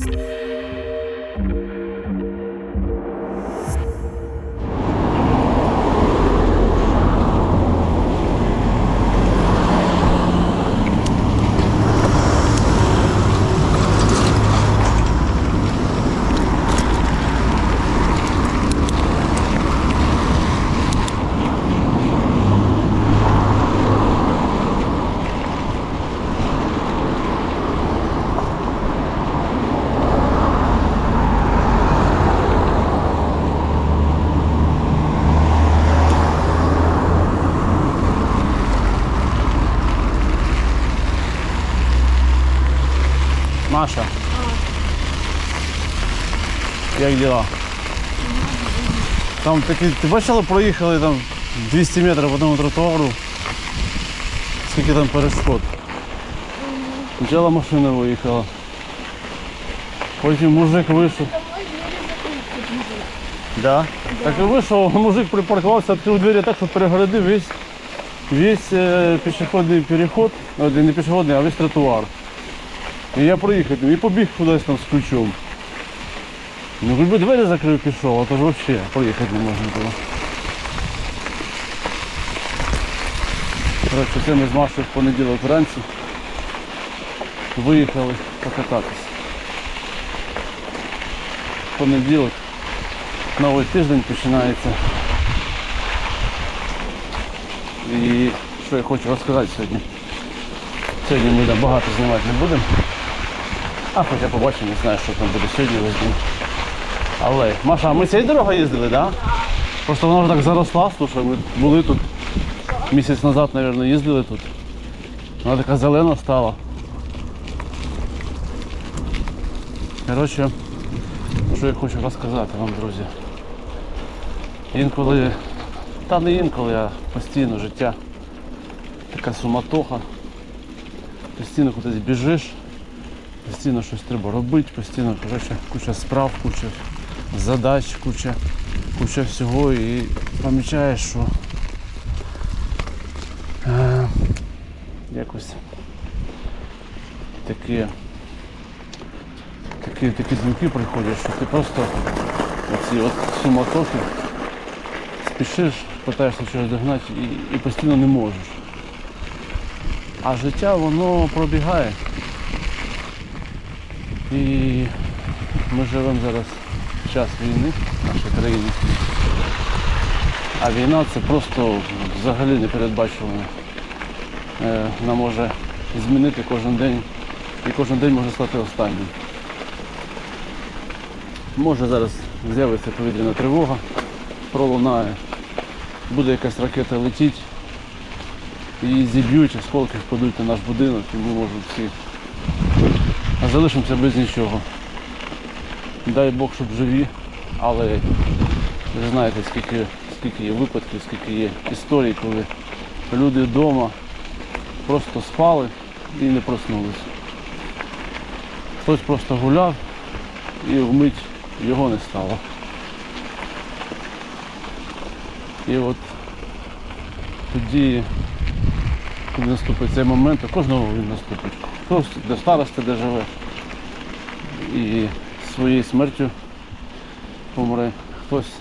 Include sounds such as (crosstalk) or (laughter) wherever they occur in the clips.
Música Маша. Як діла? Там такі, ти бачила, проїхали там 200 метрів по одному тротуару. Скільки там перешкод. Спочатку машина виїхала. Потім мужик вийшов. Да? Так і вийшов, мужик припаркувався, відкрив двері так, що перегородив весь, весь е, пішохідний переход, не пішохідний, а весь тротуар. І я проїхав і побіг кудись там з ключом. Ну хоч би двері закрив пішов, а то ж взагалі проїхати не можна було. Коротше, це ми з Машою в понеділок вранці виїхали покататись. Понеділок, новий тиждень починається. І що я хочу розказати сьогодні. Сьогодні ми багато знімати не будемо. А хоча побачимо, не знаю, що там буде сьогодні весь день. Але, Маша, ми цією дорогою їздили, так? Да? Просто вона вже так заросла, слушай, ми були тут місяць назад, мабуть, їздили тут. Вона така зелена стала. Коротше, що я хочу розказати вам, друзі. Інколи, та не інколи, а постійно життя. Така суматоха. Постійно кудись біжиш, постійно щось треба робити, постійно коротше, куча справ, куча задач, куча, куча всього і помічаєш, що е, якось такі, такі, такі думки приходять, що ти просто оці от суматохи спішиш, питаєшся чогось догнати і, і постійно не можеш. А життя воно пробігає. І ми живемо зараз в час війни в нашій країні. А війна це просто взагалі непередбачувано. Е, Вона може змінити кожен день і кожен день може стати останнім. Може зараз з'явиться повітряна тривога, пролунає, буде якась ракета летіть, і зіб'ють, осколки впадуть на наш будинок і ми можемо всі. Залишимося без нічого. Дай Бог, щоб живі, але ви знаєте, скільки, скільки є випадків, скільки є історій, коли люди вдома просто спали і не проснулись. Хтось просто гуляв і вмить його не стало. І от тоді коли наступить цей момент, у кожного він наступить. Хтось до старости де живе і своєю смертю помре, хтось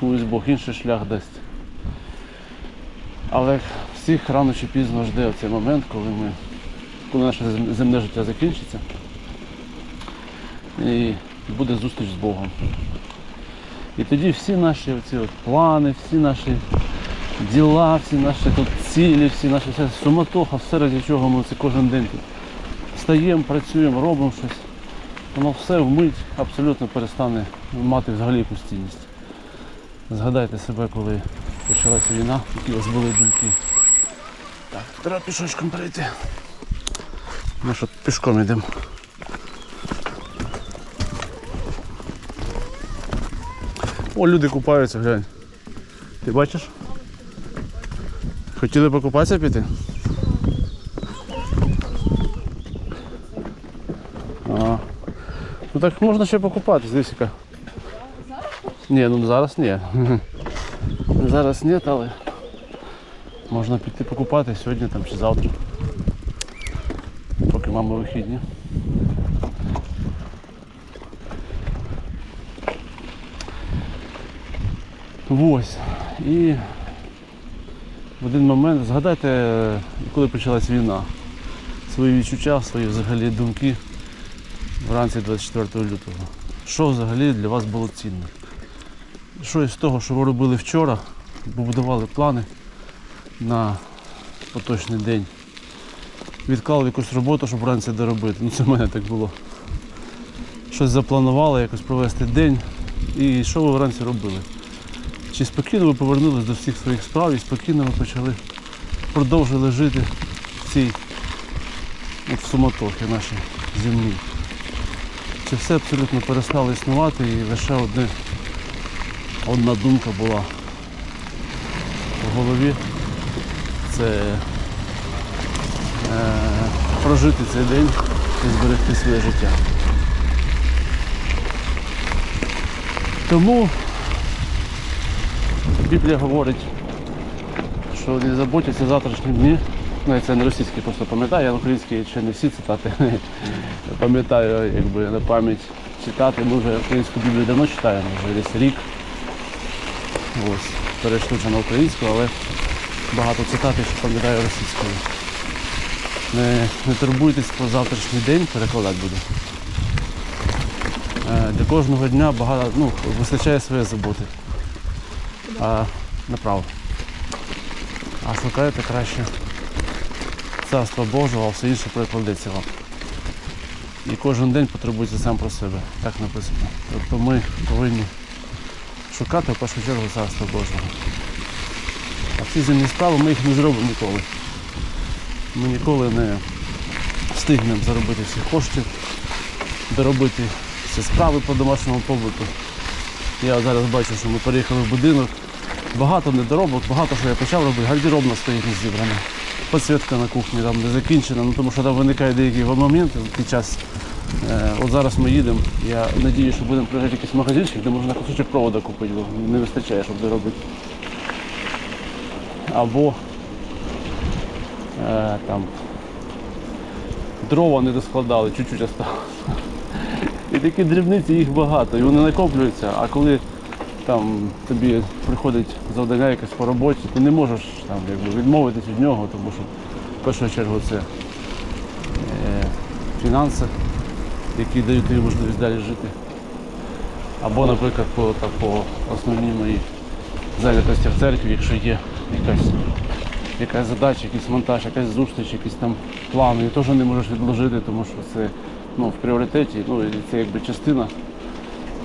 комусь Бог інший шлях дасть. Але всіх рано чи пізно жде цей момент, коли ми, коли наше земне життя закінчиться і буде зустріч з Богом. І тоді всі наші оці от плани, всі наші діла, всі наші тут цілі, всі наші вся суматоха, все раді чого ми це кожен день тут встаємо, працюємо, робимо щось. Воно все вмить абсолютно перестане мати взагалі постійність. Згадайте себе, коли почалася війна, які у вас були думки. Так, треба пішочком перейти. Ми що пішком йдемо. О, люди купаються, глянь. Ти бачиш? Хотіли покупатися піти? А. Ну так можна ще покупатись, дивіться. Ні, ну зараз ні. (laughs) Зараз ні, але можна піти покупати сьогодні там чи завтра. Поки мама вихідні. Ось. І один момент, згадайте, коли почалась війна, свої відчуття, свої взагалі думки вранці 24 лютого. Що взагалі для вас було цінне? Що із того, що ви робили вчора, побудували плани на поточний день, відклали якусь роботу, щоб вранці доробити. Ну це в мене так було. Щось запланували, якось провести день. І що ви вранці робили? Чи спокійно ви повернулись до всіх своїх справ і спокійно ви почали продовжили жити в цій от в суматохі нашій земній? Чи все абсолютно перестало існувати і лише одне, одна думка була в голові це е, прожити цей день і зберегти своє життя. Тому Біблія говорить, що не заботяться завтрашні дні. Ну, це не російський просто пам'ятаю, я український ще не всі цитати (laughs) пам'ятаю, якби на пам'ять читати. Ми вже українську Біблію давно читаємо, вже десь рік. Ось, перейшли вже на українську, але багато цитат я ще пам'ятаю російською. Не, не турбуйтесь про завтрашній день, перекладати буду. Е, Для кожного дня багато, ну, вистачає своєї заботи. А направо. А шукайте краще царство Божого, а все інше перекладеться вам. І кожен день потребується сам про себе. Так написано. Тобто ми повинні шукати в першу чергу царство Божого. А всі земні справи ми їх не зробимо ніколи. Ми ніколи не встигнемо заробити всіх коштів, доробити всі справи по домашньому побуту. Я зараз бачу, що ми переїхали в будинок. Багато недоробок, багато що я почав робити. Гардеробна стоїть не зібрана. Підсвітка на кухні там не закінчена, ну, тому що там виникають деякі моменти під час. Е, от зараз ми їдемо. Я надію, що будемо приїжджати якийсь магазинчик, де можна кусочок провода купити, бо не вистачає, щоб доробити. Або е, там дрова не доскладали, чуть-чуть осталось. І такі дрібниці їх багато, і вони накоплюються, а коли там тобі приходить завдання якесь по роботі, ти не можеш там, якби, відмовитись від нього, тому що в першу чергу це е, фінанси, які дають тобі можливість далі жити. Або, наприклад, по, так, по основній моїй зайнятості в церкві, якщо є якась, якась задача, якийсь монтаж, якась зустріч, якісь там плани, теж не можеш відложити, тому що це ну, в пріоритеті, ну, це якби частина,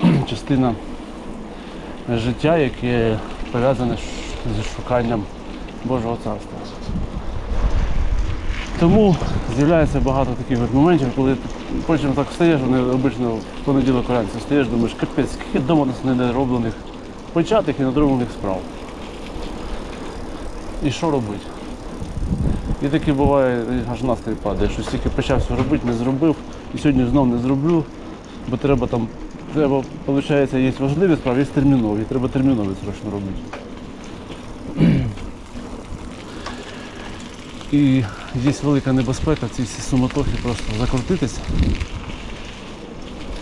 (clears throat) частина життя, яке пов'язане зі шуканням Божого царства. Тому з'являється багато таких от моментів, коли потім так встаєш, вони обично в понеділок вранці встаєш, думаєш, капець, скільки вдома у нас недороблених початих і недороблених справ. І що робити? І таке буває, аж настрій падає, що стільки почався робити, не зробив, і сьогодні знов не зроблю, бо треба там, треба, виходить, є важливі справи, є термінові, треба термінові срочно робити. І є велика небезпека в цій всій суматохі просто закрутитися.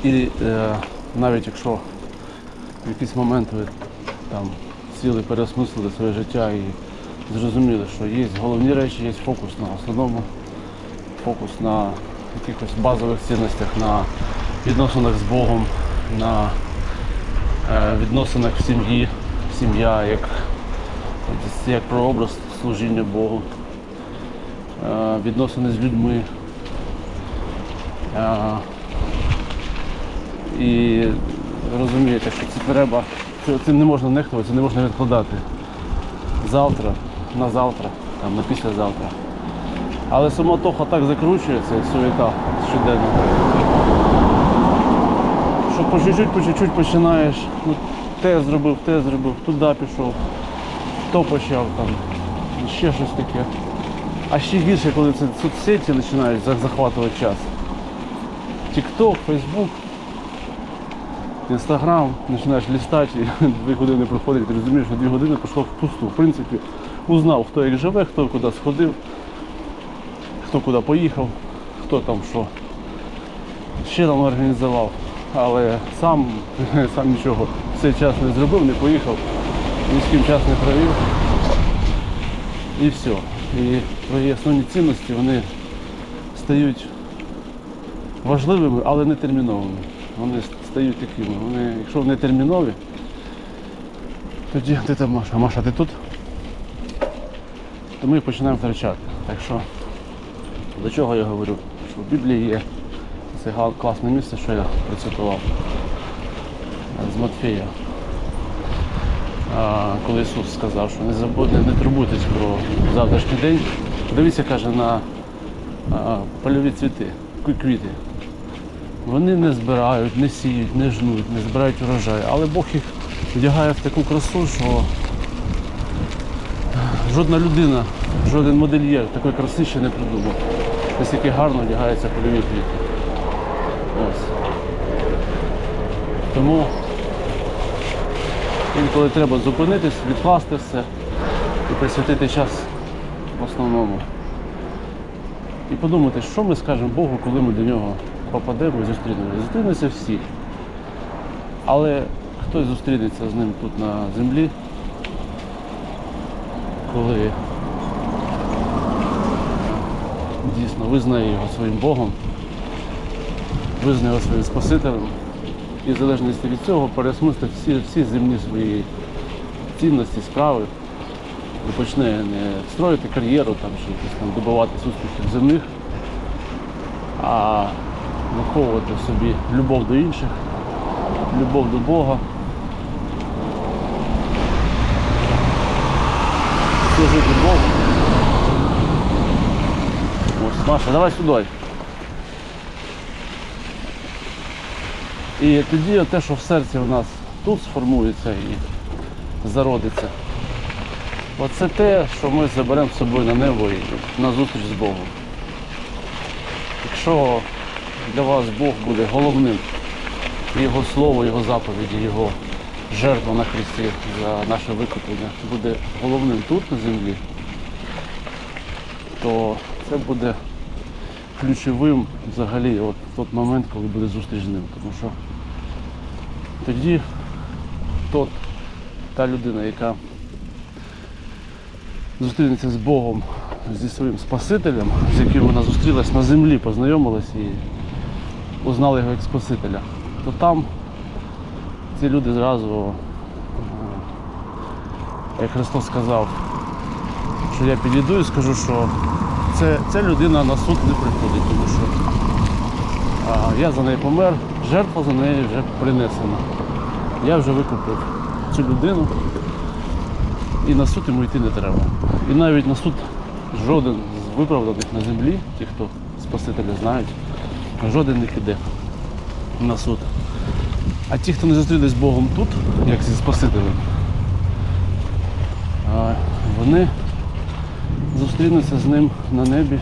І е, навіть якщо в якийсь момент ви там сіли, переосмислили своє життя і зрозуміли, що є головні речі, є фокус на основному, фокус на якихось базових цінностях, на відносинах з Богом, на е, відносинах в сім'ї, сім'я як, як прообраз служіння Богу, е, відносини з людьми. Е, і розумієте, що це треба, що цим не можна нехтувати, це не можна відкладати завтра, на завтра, там, на післязавтра. Але суматоха так закручується, суєта щоденно. Що по чуть-чуть, по чуть-чуть починаєш, ну, те зробив, те зробив, туди пішов, то почав там, ще щось таке. А ще гірше, коли це соцсеті починають захватувати час. Тік-ток, Фейсбук, Інстаграм, починаєш лістати, і (laughs) дві години проходить, ти розумієш, що дві години пішло впусту. В принципі, узнав, хто як живе, хто куди сходив, хто куди поїхав, хто там що ще там організував. Але сам, (laughs) сам нічого цей час не зробив, не поїхав. ні з ким час не провів. І все. І твої основні цінності вони стають важливими, але не терміновими. Вони стають такими. Вони, якщо вони термінові, тоді ти там Маша. Маша, ти тут? То ми їх починаємо втрачати. Так що до чого я говорю? Що в Біблії є це класне місце, що я процитував з Матфея. Коли Ісус сказав, що не забудьте, не турбуйтесь про завтрашній день. Дивіться, каже, на польові цвіти, квіти. Вони не збирають, не сіють, не жнуть, не збирають урожай, але Бог їх вдягає в таку красу, що жодна людина, жоден модельєр такої краси ще не придумав. Наскільки гарно вдягаються польові квіти. Ось. Тому інколи треба зупинитись, відкласти все і присвятити час в основному. І подумати, що ми скажемо Богу, коли ми до нього попадемо і зустрінемося. Зустрінуться всі. Але хтось зустрінеться з ним тут на землі, коли дійсно визнає його своїм Богом, визнає своїм Спасителем і в залежності від цього переосмислить всі, всі земні свої цінності, справи і почне не строїти кар'єру там, чи якісь там добиватись успіхів земних, а виховувати в собі любов до інших, любов до Бога. Служити Богу. Маша, давай сюди. І тоді те, що в серці в нас тут сформується і зародиться, оце те, що ми заберемо з собою на небо і на зустріч з Богом. Якщо для вас Бог буде головним, Його слово, Його заповіді, Його жертва на Христі за наше викуплення буде головним тут на землі, то це буде ключовим взагалі от в той момент, коли буде зустріч з ним. Тому що тоді тот, та людина, яка зустрінеться з Богом, зі своїм Спасителем, з яким вона зустрілась на землі, познайомилась і узнала його як Спасителя, то там ці люди зразу, е, як Христос сказав, що я підійду і скажу, що ця людина на суд не приходить, тому що а, я за неї помер, жертва за неї вже принесена. Я вже викупив цю людину і на суд йому йти не треба. І навіть на суд жоден з виправданих на землі, ті, хто Спасителя знають, жоден не піде на суд. А ті, хто не зустрілись з Богом тут, як зі Спасителем, вони зустрінуться з ним на небі,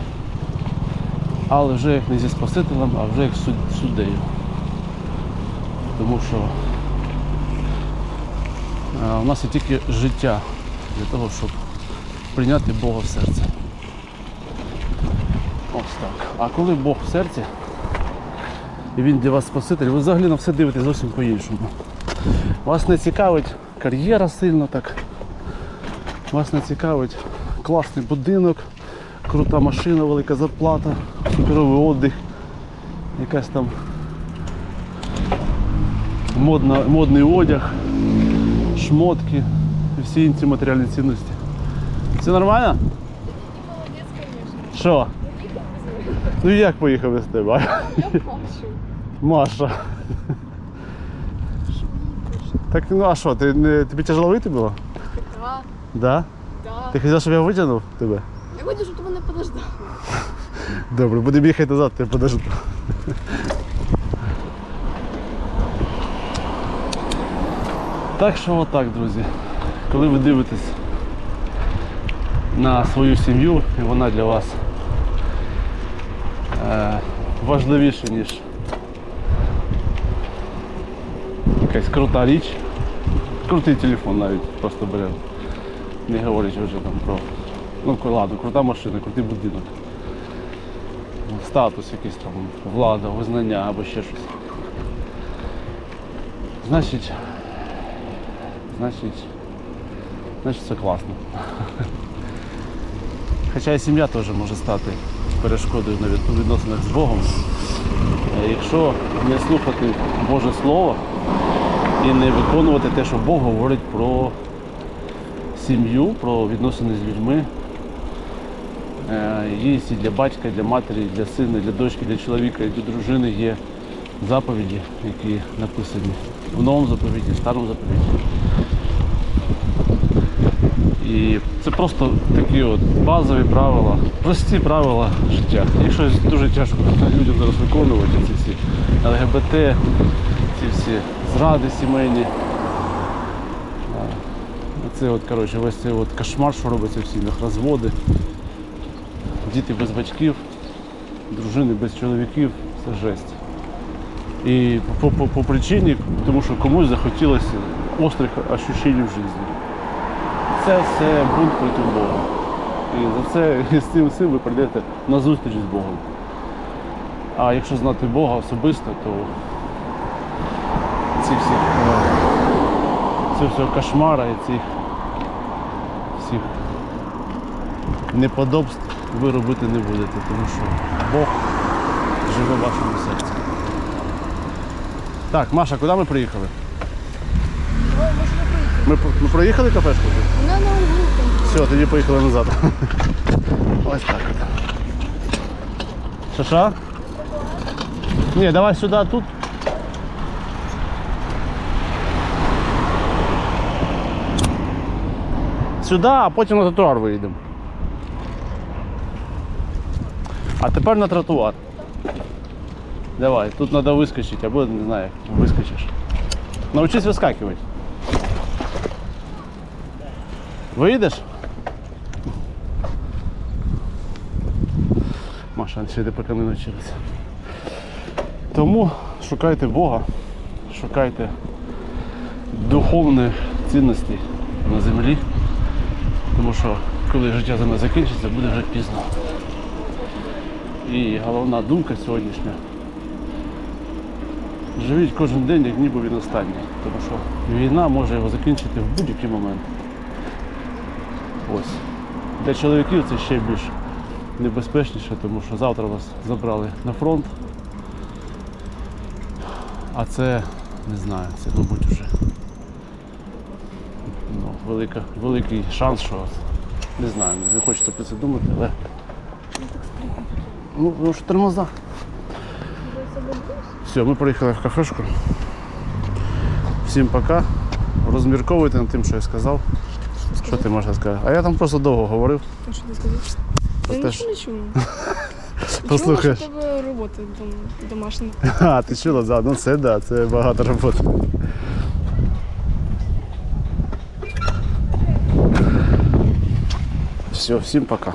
але вже як не зі Спасителем, а вже як суд- суддею. Тому що а, у нас є тільки життя для того, щоб прийняти Бога в серце. Ось так. А коли Бог в серці, і Він для вас Спаситель, ви взагалі на все дивитесь зовсім по-іншому. Вас не цікавить кар'єра сильно так. Вас не цікавить класний будинок, крута машина, велика зарплата, суперовий отдих, якась там модна, модний одяг, шмотки і всі інші матеріальні цінності. Все нормально? Що? Ну як поїхав без тебе? Я. (laughs) Маша. Так ну а що, ти не, тобі тяжело вийти було? Да, Да? да. Ти хотів, щоб я витягнув тебе? Я хочу, щоб ти мене подождав. Добре, будемо їхати назад, я подожду. Так що отак, друзі. Коли ви дивитесь на свою сім'ю, і вона для вас е, важливіша, ніж якась крута річ. Крутий телефон навіть просто беремо. Не говорячи вже там про. Ну ладно, крута машина, крутий будинок статус якийсь там, влада, визнання або ще щось. Значить, значить, значить це класно. Хоча і сім'я теж може стати перешкодою на відносинах з Богом. Е, Якщо не слухати Боже Слово і не виконувати те, що Бог говорить про сім'ю, про відносини з людьми. Е, Є і для батька, для матері, для сина, для дочки, для чоловіка і для дружини є заповіді, які написані в новому заповіті, в старому заповіті. І це просто такі от базові правила, прості правила життя. Їх щось дуже тяжко людям зараз виконувати, ці всі ЛГБТ, ці всі зради сімейні. Це от, коротше, весь цей от кошмар, що робиться в сім'ях, розводи, діти без батьків, дружини без чоловіків, це жесть. І по, по, по причині, тому що комусь захотілося острих ощущень в житті. Це все бунт проти Бога. І за це (laughs) з цим всім ви прийдете на зустріч з Богом. А якщо знати Бога особисто, то ці всі е, всього кошмара і цих всіх неподобств ви робити не будете, тому що Бог живе в вашому серці. Так, Маша, куди ми приїхали? Ой, може не поїхати. Ми, ми проїхали кафешку? Вона на углу. Все, тоді поїхали назад. Ось так що? Ні, давай сюди, тут. Сюди, а потім на тротуар виїдемо. А тепер на тротуар. Давай, тут треба вискочити, або не знаю, як вискочиш. Научись вискакивати. Вийдеш? Маша ще йде поки не навчилася. Тому шукайте Бога, шукайте духовних цінностей на землі. Тому що коли життя нас закінчиться, буде вже пізно. І головна думка сьогоднішня. Живіть кожен день, як ніби він останній. Тому що війна може його закінчити в будь-який момент. Ось. Для чоловіків це ще більш небезпечніше, тому що завтра вас забрали на фронт. А це, не знаю, це, мабуть, вже ну, велика, великий шанс, що не знаю, не хочеться про це думати, але. Ну, ну що тормоза. Все, ми приїхали в кафешку. Всім пока. Розмірковуйте над тим, що я сказав. Що ти можеш сказати? А я там просто довго говорив. А що ти сказав? Я нічого не чула. Послухаєш. (laughs) Чула, що в тебе робота домашня. А, ти чула, да, ну це да, це багато роботи. Все, всім пока.